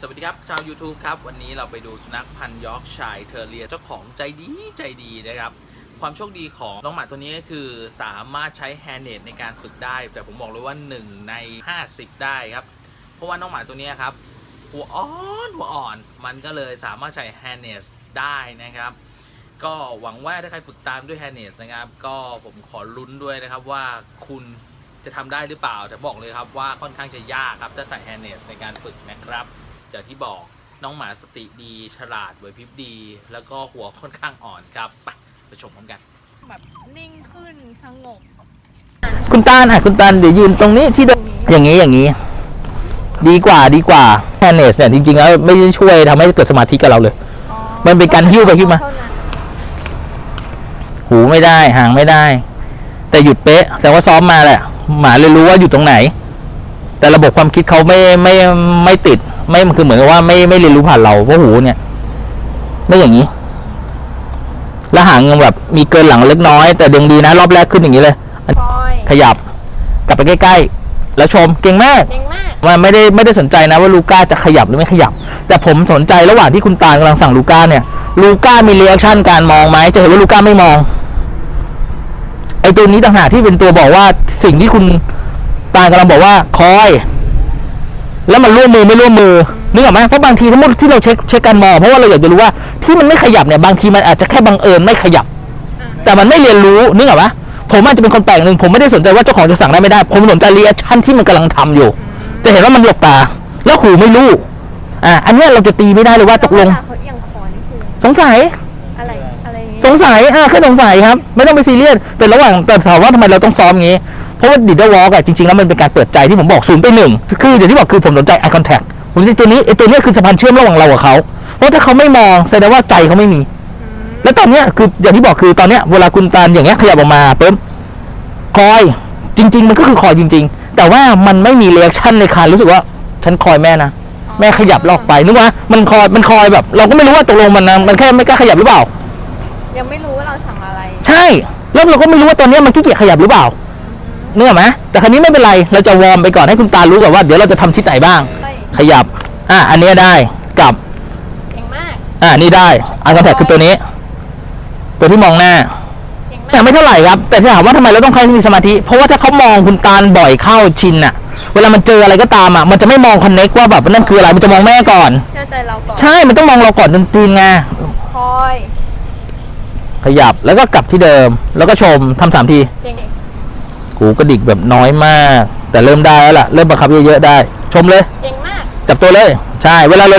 สวัสดีครับ ชาว YouTube ครับ วันนี้เราไปดูสุนัขพันธุ์ยอร์กชัยเทอร์เรียเจ้าของใจดีใจดีนะครับ ความโชคดีของน้องหมาตัวนี้ก็คือสามารถใช้แฮนเนตในการฝึกได้ แต่ผมบอกเลยว่า 1 ใน 50 ได้ครับ เพราะว่าน้องหมาตัวนี้ครับ หัวอ่อนหัวอ่อน มันก็เลยสามารถใช้แฮนเนสได้นะครับ ก็หวังว่าถ้าใครฝึกตามด้วยแฮนเนสนะครับ ก็ผมขอลุ้นด้วยนะครับว่าคุณจะทำได้หรือเปล่า แต่บอกเลยครับว่าค่อนข้างจะยากครับถ้าใส่แฮนเนสในการฝึกนะครับ จากที่บอกน้องหมาสติดี ฉลาดไหวพริบดี แล้วก็หัวค่อนข้างอ่อนครับไปไปชมพร้อมกันแบบนิ่งขึ้นสงบคุณตาลอะคุณตาลเดี๋ยวยืนตรงนี้ที่เดิมอย่างนี้อย่างนี้ ดีกว่าดีกว่าแฮนเนสเนี่ยจริงๆแล้วไม่ได้ช่วยทำให้เกิดสมาธิกับเราเลยอ๋อมันเป็นการหิ้วไปหิ้วมาเท่นั้นหูไม่ได้ห่างไม่ได้ แต่หยุดเป๊ะแสดงว่าซ้อมมาแหละหมาเลยรู้ว่าอยู่ตรงไหน แต่ระบบความคิดเขาไม่ไม่ไม่ติด ไม่คือเหมือนกับว่าไม่ไม่เรียนรู้ผ่านเราเพราะหูเนี่ย ไม่อย่างนี้ แล้วหางยังแบบมีเกินหลังเล็กน้อย แต่ยังดีนะ รอบแรกขึ้นอย่างนี้เลยคอยขยับ กลับไปใกล้ๆ แล้วชมเก่งมากเก่งมากว่าไม่ได้ไม่ได้สนใจนะว่าลูก้าจะขยับหรือไม่ขยับ แต่ผมสนใจระหว่างที่คุณตาลกำลังสั่งลูก้าเนี่ย ลูก้ามีเรีแอคชั่นการมองไหมจะเห็นว่าลูก้าไม่มองไอตัวนี้ต่างหากที่เป็นตัวบอกว่าสิ่งที่คุณตาลกำลังบอกว่าคอย แล้วมันร่วมมือไม่ร่วมมือนึกออกไหมเพราะบางทีทั้งหมดที่เราเช็คเช็คการมองเพราะว่าเราอยากจะรู้ว่าที่มันไม่ขยับเนี่ยบางทีมันอาจจะแค่บังเอิญไม่ขยับ แต่มันไม่เรียนรู้นึกออกปะผมอาจจะเป็นคนแปลกหนึ่งผมไม่ได้สนใจว่าเจ้าของจะสั่งได้ไม่ได้ ผมสนใจรีแอคชั่นที่มันกำลังทำอยู่ จะเห็นว่ามันหลบตา แล้วหูไม่รู้อะอันเนี้ยเราจะตีไม่ได้เลยว่าตกลงเวาเขาเอียงคอนี่คือสงสัยอะไรอะไรอย่างงี้สงสัยอะแค่สงสัยครับ ไม่ต้องไปซีเรียสแต่ระหว่างแต่ถามว่าทำไมเราต้องซ้อมงี้ เพราะว่าดิดเดอร์วอล์กอะจริงๆ แล้วมันเป็นการเปิดใจที่ผมบอกศูนย์ไปหนึ่งคืออย่างที่บอกคือผมสนใจ eye contact ผมที่ตัวนี้ไอ้ตัวเนี้ยคือสะพานเชื่อมระหว่างเรากับเขาเพราะถ้าเขาไม่มองแสดงว่าใจเขาไม่มี แล้วตอนเนี้ยคืออย่างที่บอกคือตอนเนี้ยเวลาคุณตาลอย่างเงี้ยขยับออกมาปุ๊บคอยจริง ๆ มันก็คือคอยจริง ๆ แต่ว่ามันไม่มีเรีแอคชั่นในการรู้สึกว่าฉันคอยแม่นะแม่ขยับเราออกไปนึกว่ามันคอยมันคอยแบบ เราก็ไม่รู้ว่าตกลงมันนะมันแค่ไม่กล้าขยับหรือเปล่า ยังไม่รู้ว่าเราสั่งอะไร ใช่ แล้วเราก็ไม่รู้ว่าตอนเนี้ยมันขี้เกียจขยับหรือเปล่า เนื้ออกไหมแต่ครั้นี้ไม่เป็นไร เราจะวอร์มไปก่อนให้คุณตารู้ก่อนว่าเดี๋ยวเราจะทำทิศไหนบ้างเฮ้ยขยับ อะอันเนี้ยได้กลับเก่งมาก อะนี่ได้อันคอนแทคคือตัวนี้ ตัวที่มองหน้าเก่งมาแต่กไม่เท่าไหร่ครับ แต่ถ้าถามว่าทำไมเราต้องให้มีสมาธิ เพราะว่าถ้าเขามองคุณตาลบ่อยเข้าชินอะเวลามันเจออะไรก็ตามอะมันจะไม่มองคอนเน็กว่าแบบนั่นคืออะไร มันจะมองแม่ก่อน เชื่อใจเราก่อน ใช่ มันต้องมองเราก่อนจนจีนไงคอย ขยับ แล้วก็กลับที่เดิม แล้วก็ชมทำสามที เก่ง หูกระดิกแบบน้อยมาก แต่เริ่มได้แล้วล่ะ เริ่มบังคับเยอะๆได้ ชมเลย เก่งมาก จับตัวเลย ใช่ เวลาเรา